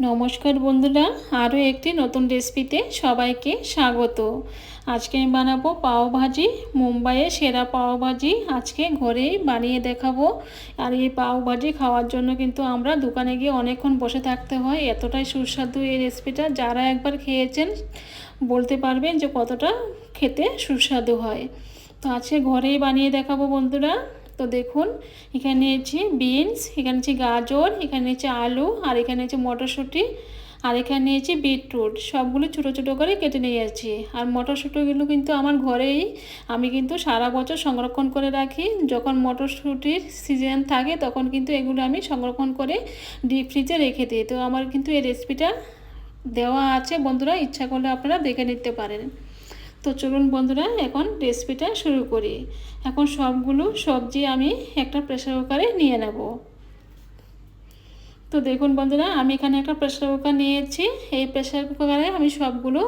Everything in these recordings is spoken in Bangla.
নমস্কার বন্ধুরা, আরও একটি নতুন রেসিপিতে সবাইকে স্বাগত। আজকে আমি বানাবো পাও ভাজি মুম্বাইয়ের সেরা পাও ভাজি। আজকে ঘরেই বানিয়ে দেখাবো। আর এই পাও ভাজি খাওয়ার জন্য কিন্তু আমরা দোকানে গিয়ে অনেকক্ষণ বসে থাকতে হয়। এতটাই সুস্বাদু এই রেসিপিটা যারা একবার খেয়েছেন, বলতে পারবেন যে কতটা খেতে সুস্বাদু হয়। তো আজকে ঘরেই বানিয়ে দেখাবো বন্ধুরা। তো দেখুন, এখানে নিয়েছি বিনস, এখানে নিয়েছি গাজর, এখানে নিয়েছি আলু, আর এখানে নিয়েছি মটরশুঁটি, আর এখানে নিয়েছি বিটরুট। সবগুলো ছোটো ছোটো করে কেটে নিয়ে যাচ্ছি। আর মটরশুঁটিগুলো কিন্তু আমার ঘরেই, আমি কিন্তু সারা বছর সংরক্ষণ করে রাখি। যখন মটরশুঁটির সিজন থাকে, তখন কিন্তু এগুলো আমি সংরক্ষণ করে ডিপ ফ্রিজে রেখে দিই। তো আমার কিন্তু এই রেসিপিটা দেওয়া আছে। বন্ধুরা, ইচ্ছা করলে আপনারা দেখে নিতে পারেন। তো চলুন বন্ধুরা, এখন রেসিপিটা শুরু করি। এখন সবগুলো সবজি আমি একটা প্রেশার কুকারে নিয়ে নেব। তো দেখুন বন্ধুরা, আমি এখানে একটা প্রেশার কুকার নিয়েছি। এই প্রেশার কুকারে আমি সবগুলো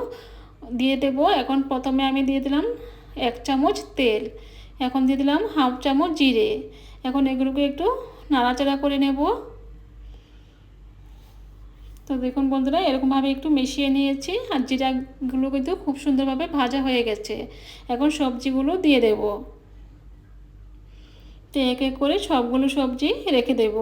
দিয়ে দেব। এখন প্রথমে আমি দিয়ে দিলাম এক চামচ তেল। এখন দিয়ে দিলাম হাফ চামচ জিরে। এখন এগুলোকে একটু নাড়াচাড়া করে নেব। তো দেখুন বন্ধুরা, এরকমভাবে একটু মিশিয়ে নিয়েছি আর জিরাগুলো কিন্তু খুব সুন্দরভাবে ভাজা হয়ে গেছে। এখন সবজিগুলো দিয়ে দেব। তো এক এক করে সবগুলো সবজি রেখে দেব।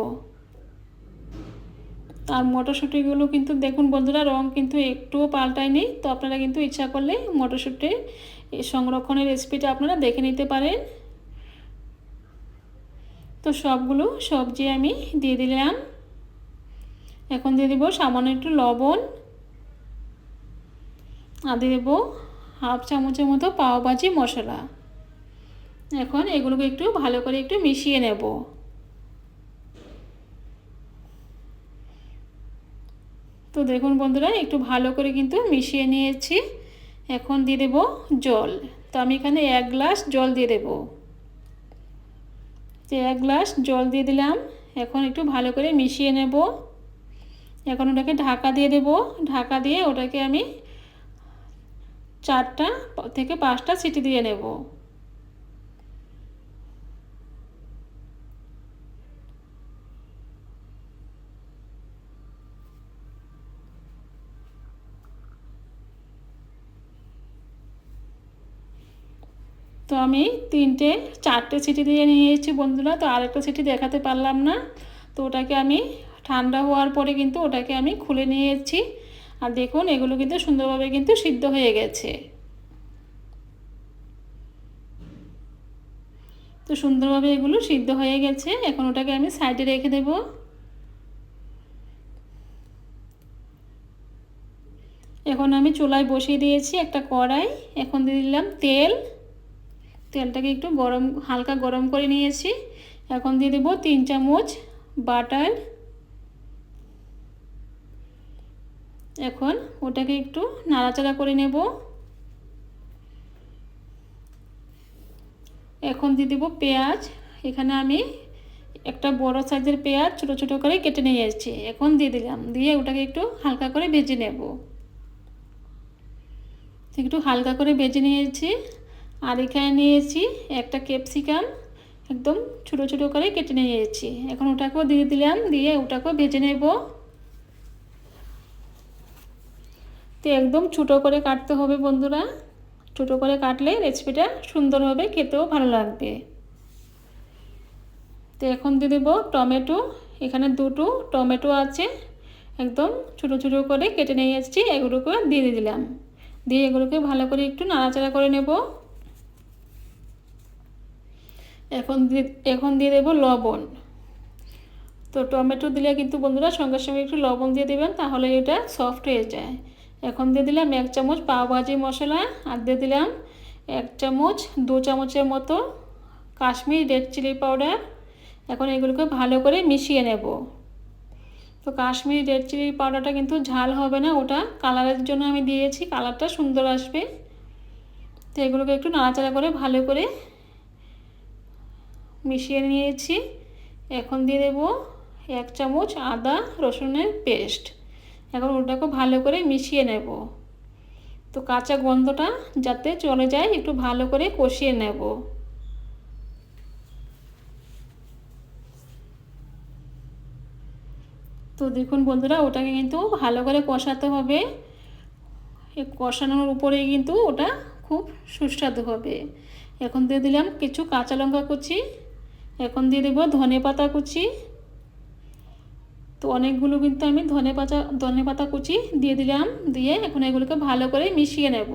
আর মটরশুঁটিগুলো কিন্তু দেখুন বন্ধুরা, রং কিন্তু একটুও পাল্টায়নি। তো আপনারা কিন্তু ইচ্ছা করলে মটরশুঁটি সংরক্ষণের রেসিপিটা আপনারা দেখে নিতে পারেন। তো সবগুলো সবজি আমি দিয়ে দিলাম। এখন দিয়ে দেবো সামান্য একটু লবণ। আর দিয়ে দেবো হাফ চামচের মতো পাওভাজি মশলা। এখন এগুলোকে একটু ভালো করে একটু মিশিয়ে নেব। তো দেখুন বন্ধুরা, একটু ভালো করে কিন্তু মিশিয়ে নিয়েছি। এখন দিয়ে দেব জল। তো আমি এখানে এক গ্লাস জল দিয়ে দেব। তো এক গ্লাস জল দিয়ে দিলাম। এখন একটু ভালো করে মিশিয়ে নেব। এখন ওটাকে ঢাকা দিয়ে দেব। ঢাকা দিয়ে ওটাকে আমি চারটা থেকে পাঁচটা সিটি দিয়ে নেব। তো আমি তিনটে, চারটে সিটি দিয়ে নিয়েছি বন্ধুরা, তো আরেকটা সিটি দেখাতে পারলাম না। তো ওটাকে আমি ঠান্ডা হওয়ার পরে কিন্তু ওটাকে আমি খুলে নিয়েছি। আর দেখুন, এগুলো কিন্তু সুন্দরভাবে কিন্তু সিদ্ধ হয়ে গেছে। তো সুন্দরভাবে এগুলো সিদ্ধ হয়ে গেছে। এখন ওটাকে আমি সাইডে রেখে দেব। এখন আমি চুলায় বসিয়ে দিয়েছি একটা কড়াই। এখন দিয়ে দিলাম তেল। তেলটাকে একটু গরম, হালকা গরম করে নিয়েছি। এখন দিয়ে দেবো তিন চামচ বাটার। এখন ওটাকে একটু নাড়াচাড়া করে নেব। এখন দিয়ে দেবো পেঁয়াজ। এখানে আমি একটা বড় সাইজের পেঁয়াজ ছোটো ছোটো করে কেটে নিয়ে এসেছি। এখন দিয়ে দিলাম। দিয়ে ওটাকে একটু হালকা করে ভেজে নেব। একটু হালকা করে ভেজে নিয়েছি। আর এখানে নিয়েছি একটা ক্যাপসিকাম একদম ছোটো ছোটো করে কেটে নিয়েছি। এখন ওটাকেও দিয়ে দিলাম। দিয়ে ওটাকেও ভেজে নেব। তো একদম ছোটো করে কাটতে হবে বন্ধুরা। ছোটো করে কাটলে রেসিপিটা সুন্দর হবে, খেতেও ভালো লাগবে। তো এখন দিয়ে দেবো টমেটো। এখানে দুটো টমেটো আছে, একদম ছোটো ছোটো করে কেটে নিয়ে এসেছি, এগুলোকে দিয়ে দিলাম। দিয়ে এগুলোকে ভালো করে একটু নাড়াচাড়া করে নেব। এখন এখন দিয়ে দেবো লবণ। তো টমেটো দিলে কিন্তু বন্ধুরা সঙ্গে সঙ্গে একটু লবণ দিয়ে দেবেন, তাহলে এটা সফট হয়ে যায়। এখন দিয়ে দিলাম এক চামচ পাওভাজি মশলা, আর দিয়ে দিলাম এক চামচ, দু চামচের মতো কাশ্মীর রেড চিলি পাউডার। এখন এগুলোকে ভালো করে মিশিয়ে নেব। তো কাশ্মীরি রেড চিলি পাউডারটা কিন্তু ঝাল হবে না, ওটা কালারের জন্য আমি দিয়েছি, কালারটা সুন্দর আসবে। তো এগুলোকে একটু নাড়াচাড়া করে ভালো করে মিশিয়ে নিয়েছি। এখন দিয়ে দেব এক চামচ আদা রসুনের পেস্ট। এখন ওটাকে ভালো করে মিশিয়ে নেব। তো কাঁচা গন্ধটা যাতে চলে যায়, একটু ভালো করে কষিয়ে নেব। তো দেখুন বন্ধুরা, ওটাকে কিন্তু ভালো করে কষাতে হবে। কষানোর উপরেই কিন্তু ওটা খুব সুস্বাদু হবে। এখন দিয়ে দিলাম কিছু কাঁচা লঙ্কা কুচি, এখন দিয়ে দেবো ধনে পাতা কুচি। তো অনেকগুলো কিন্তু আমি ধনে পাতা ধনে পাতা কুচি দিয়ে দিলাম, দিয়ে এখন এগুলোকে ভালো করে মিশিয়ে নেব।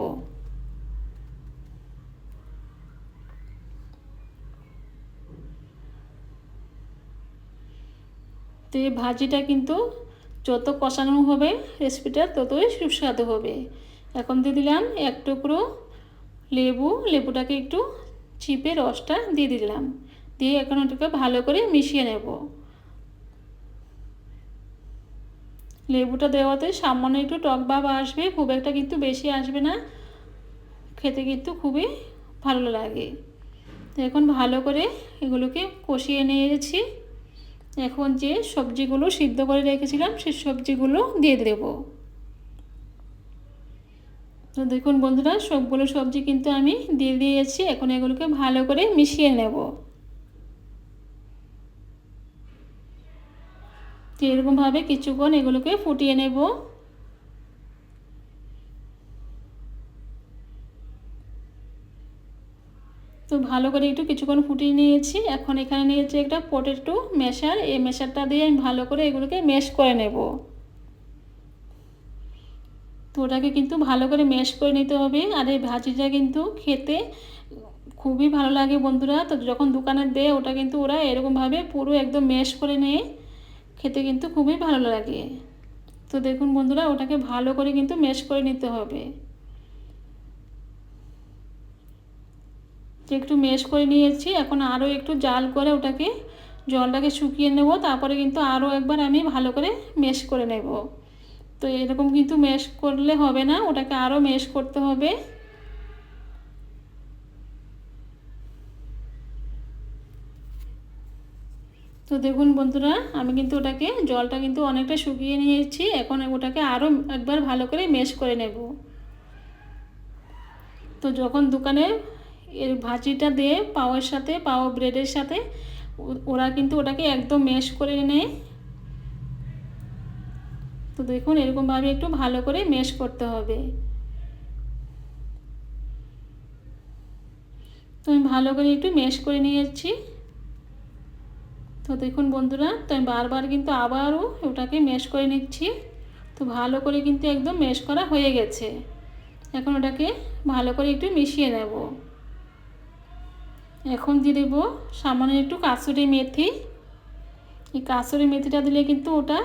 তো এই ভাজিটা কিন্তু যত কষানো হবে রেসিপিটা ততই সুস্বাদু হবে। এখন দিয়ে দিলাম এক টুকরো লেবু, লেবুটাকে একটু চিপে রসটা দিয়ে দিলাম। দিয়ে এখন ওটাকে ভালো করে মিশিয়ে নেব। লেবুটা দেওয়াতে সামান্য একটু টক ভাব আসবে, খুব একটা কিন্তু বেশি আসবে না। খেতে কিন্তু খুবই ভালো লাগে। এখন ভালো করে এগুলোকে কষিয়ে নিয়েছি। এখন যে সবজিগুলো সিদ্ধ করে রেখেছিলাম সেই সবজিগুলো দিয়ে দেব। তো দেখুন বন্ধুরা, সবগুলো সবজি কিন্তু আমি দিয়ে দিয়েছি। এখন এগুলোকে ভালো করে মিশিয়ে নেব। তো এরকমভাবে কিছুক্ষণ এগুলোকে ফুটিয়ে নেব। তো ভালো করে একটু কিছুক্ষণ ফুটিয়ে নিয়েছি। এখন এখানে নিয়েছি একটা পটেটো মেশার এই মেশারটা দিয়ে আমি ভালো করে এগুলোকে মেশ করে নেব। তো ওটাকে কিন্তু ভালো করে মেশ করে নিতে হবে। আর এই ভাজিটা কিন্তু খেতে খুবই ভালো লাগে বন্ধুরা। তো যখন দোকানে দেয়, ওটা কিন্তু ওরা এরকমভাবে পুরো একদম মেশ করে নেয়। খেতে কিন্তু খুবই ভালো লাগে। তো দেখুন বন্ধুরা, ওটাকে ভালো করে কিন্তু মেশ করে নিতে হবে। একটু মেশ করে নিয়েছি, এখন আরও একটু জাল করে ওটাকে, জলটাকে শুকিয়ে নেব, তারপরে কিন্তু আরও একবার আমি ভালো করে মেশ করে নেব। তো এরকম কিন্তু মেশ করলে হবে না, ওটাকে আরও মেশ করতে হবে। তো দেখুন বন্ধুরা, আমি কিন্তু ওটাকে জলটা কিন্তু অনেকটা শুকিয়ে নিয়েছি। এখন ওটাকে আরও একবার ভালো করে মেশ করে নেব। তো যখন দোকানে এর ভাজিটা দিয়ে পাওয়ার সাথে, পাওয়া ব্রেডের সাথে, ওরা কিন্তু ওটাকে একদম মেশ করে নেয়। তো দেখুন, এরকমভাবে একটু ভালো করে মেশ করতে হবে। তো আমি ভালো করে একটু মেশ করে নিয়েছি। তো দেখুন বন্ধুরা, তো আমি বারবার কিন্তু আবারও ওটাকে মেশ করে নিচ্ছি। তো ভালো করে কিন্তু একদম মেশ করা হয়ে গেছে। এখন ওটাকে ভালো করে একটু মিশিয়ে নেব। এখন দিয়ে দেবো সামান্য একটু কাসুরি মেথি। এই কাসুরি মেথিটা দিলে কিন্তু ওটা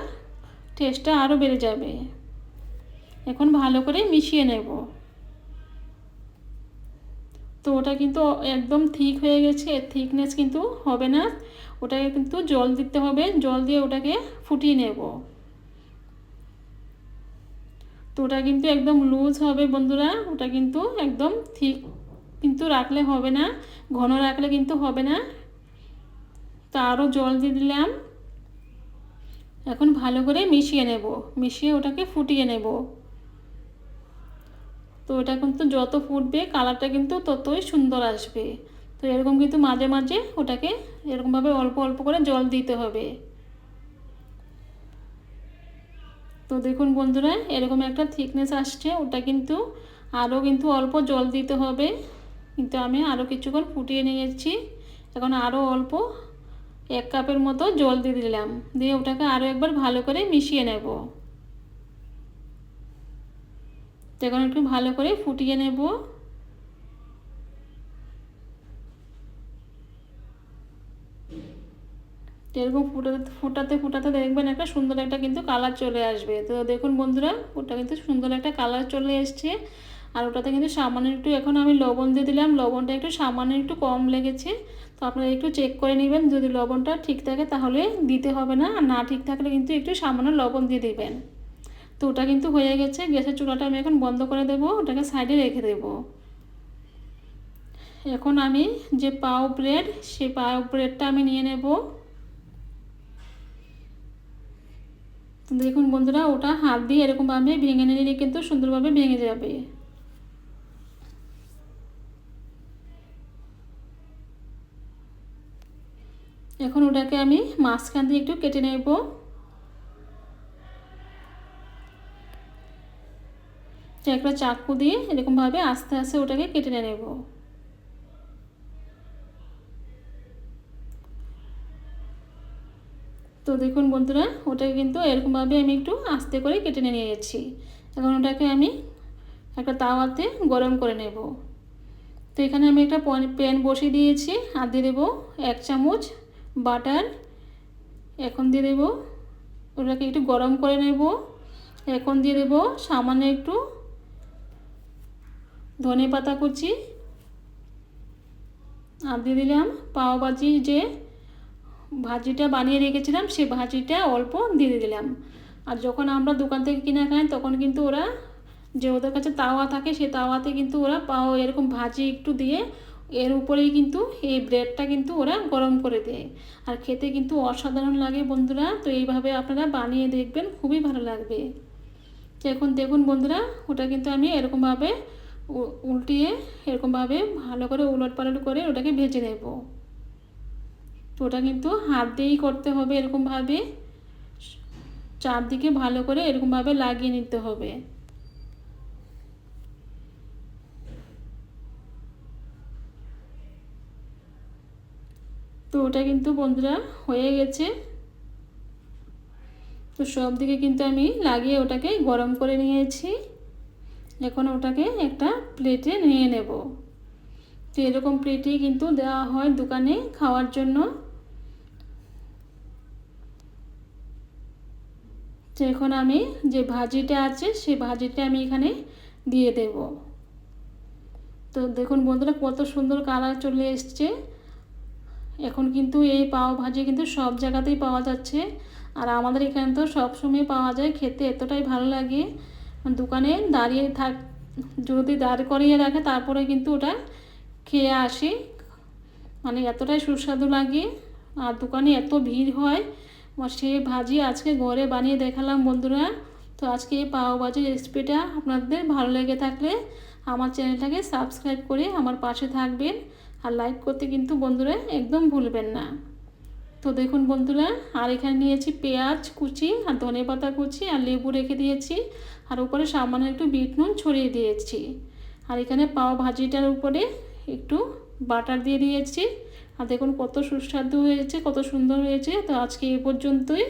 টেস্টটা আরও বেড়ে যাবে। এখন ভালো করে মিশিয়ে নেব। তো ওটা কিন্তু একদম ঠিক হয়ে গেছে এর থিকনেস কিন্তু হবে না। ওটাকে কিন্তু জল দিতে হবে, জল দিয়ে ওটাকে ফুটিয়ে নেব। তো ওটা কিন্তু একদম লুজ হবে বন্ধুরা, ওটা কিন্তু একদম ঠিক কিন্তু রাখলে হবে না, ঘন রাখলে কিন্তু হবে না। তো আরও জল দিয়ে দিলাম। এখন ভালো করে মিশিয়ে নেব, মিশিয়ে ওটাকে ফুটিয়ে নেব। তো ওটা কিন্তু যত ফুটবে কালারটা কিন্তু ততই সুন্দর আসবে। তো এরকম কিন্তু মাঝে মাঝে ওটাকে এরকমভাবে অল্প অল্প করে জল দিতে হবে। তো দেখুন বন্ধুরা, এরকম একটা থিকনেস আসছে, ওটা কিন্তু আরও কিন্তু অল্প জল দিতে হবে। কিন্তু আমি আরও কিছুক্ষণ ফুটিয়ে নিয়েছি, এখন আরও অল্প এক কাপের মতো জল দিয়ে দিলাম। দিয়ে ওটাকে আরও একবার ভালো করে মিশিয়ে নেব। এখন একটু ভালো করে ফুটিয়ে নেব। এরকম ফুটাতে ফুটাতে ফুটাতে দেখবেন একটা সুন্দর একটা কিন্তু কালার চলে আসবে। তো দেখুন বন্ধুরা, ওটা কিন্তু সুন্দর একটা কালার চলে এসছে। আর ওটাতে কিন্তু সামান্য একটু, এখন আমি লবণ দিয়ে দিলাম, লবণটা একটু সামান্য একটু কম লেগেছে। তো আপনারা একটু চেক করে নেবেন, যদি লবণটা ঠিক থাকে তাহলে দিতে হবে না, আর না ঠিক থাকলে কিন্তু একটু সামান্য লবণ দিয়ে দিবেন। তো ওটা কিন্তু হয়ে গেছে। গ্যাসের চুলাটা আমি এখন বন্ধ করে দেবো, ওটাকে সাইডে রেখে দেবো। এখন আমি যে পাও ব্রেড সেই পাও ব্রেডটা আমি নিয়ে নেব। দেখুন বন্ধুরা, ওটা হাত দিয়ে এরকমভাবে ভেঙে নিলে কিন্তু সুন্দরভাবে ভেঙে যাবে। এখন ওটাকে আমি মাঝখান দিয়ে একটু কেটে নেব। একটা চাকু দিয়ে এরকমভাবে আস্তে আস্তে ওটাকে কেটে নেব। তো দেখুন বন্ধুরা, ওটাকে কিন্তু এরকমভাবে আমি একটু আস্তে করে কেটে নিয়ে যাচ্ছি এখন ওটাকে আমি একটা তাওয়াতে গরম করে নেব। তো এখানে আমি একটা প্যান বসিয়ে দিয়েছি আর দিয়ে দেবো এক চামচ বাটার। এখন দিয়ে দেবো, ওটাকে একটু গরম করে নেব। এখন দিয়ে দেবো সামান্য একটু ধনে পাতা কুচি। আর দিয়ে দিলাম পাও ভাজি যে ভাজিটা বানিয়ে রেখেছিলাম, সে ভাজিটা অল্প দিয়ে দিলাম। আর যখন আমরা দোকান থেকে কিনে খাই, তখন কিন্তু ওরা যে ওদের কাছে তাওয়া থাকে, সে তাওয়াতে কিন্তু ওরা পাও এরকম ভাজি একটু দিয়ে এর উপরেই কিন্তু এই ব্রেডটা কিন্তু ওরা গরম করে দেয়। আর খেতে কিন্তু অসাধারণ লাগে বন্ধুরা। তো এইভাবে আপনারা বানিয়ে দেখবেন, খুবই ভালো লাগবে। এখন দেখুন বন্ধুরা, ওটা কিন্তু আমি এরকমভাবে উল্টিয়ে এরকমভাবে ভালো করে উলট পালট করে ওটাকে ভেজে নেব। তো ওটা কিন্তু হাত দিয়েই করতে হবে এরকমভাবে। চারদিকে ভালো করে এরকমভাবে লাগিয়ে নিতে হবে। তো ওটা কিন্তু বন্ধুরা হয়ে গেছে। তো সব দিকে কিন্তু আমি লাগিয়ে ওটাকে গরম করে নিয়েছি। এখন ওটাকে একটা প্লেটে নিয়ে নেব। তো এরকম প্লেটেই কিন্তু দেওয়া হয় দোকানে খাওয়ার জন্য। তো এখন আমি যে ভাজিটা আছে, সেই ভাজিটা আমি এখানে দিয়ে দেব। তো দেখুন বন্ধুরা, কত সুন্দর কালার চলে এসছে। এখন কিন্তু এই পাও ভাজি কিন্তু সব জায়গাতেই পাওয়া যাচ্ছে। আর আমাদের এখানে তো সবসময় পাওয়া যায়, খেতে এতটাই ভালো লাগে। দোকানে দাঁড়িয়ে থাক, যদি দাঁড় করিয়ে রাখে, তারপরে কিন্তু ওটা খেয়ে আসি। মানে এতটাই সুস্বাদু লাগে। আর দোকানে এত ভিড় হয়। সে ভাজি আজকে ঘরে বানিয়ে দেখালাম বন্ধুরা। তো আজকে এই পাও রেসিপিটা আপনাদের ভালো লেগে থাকলে আমার চ্যানেলটাকে সাবস্ক্রাইব করে আমার পাশে থাকবেন। আর লাইক করতে কিন্তু বন্ধুরা একদম ভুলবেন না। তো দেখুন বন্ধুরা, আর এখানে নিয়েছি পেঁয়াজ কুচি আর ধনে পাতা কুচি আর লেবু রেখে দিয়েছি। আর উপরে সামান্য একটু বিট নুন ছড়িয়ে দিয়েছি। আর এখানে পাও ভাজিটার উপরে একটু বাটার দিয়ে দিয়েছি। আর দেখুন কত সুস্বাদু হয়েছে, কত সুন্দর হয়েছে। তো আজকে এই পর্যন্তই।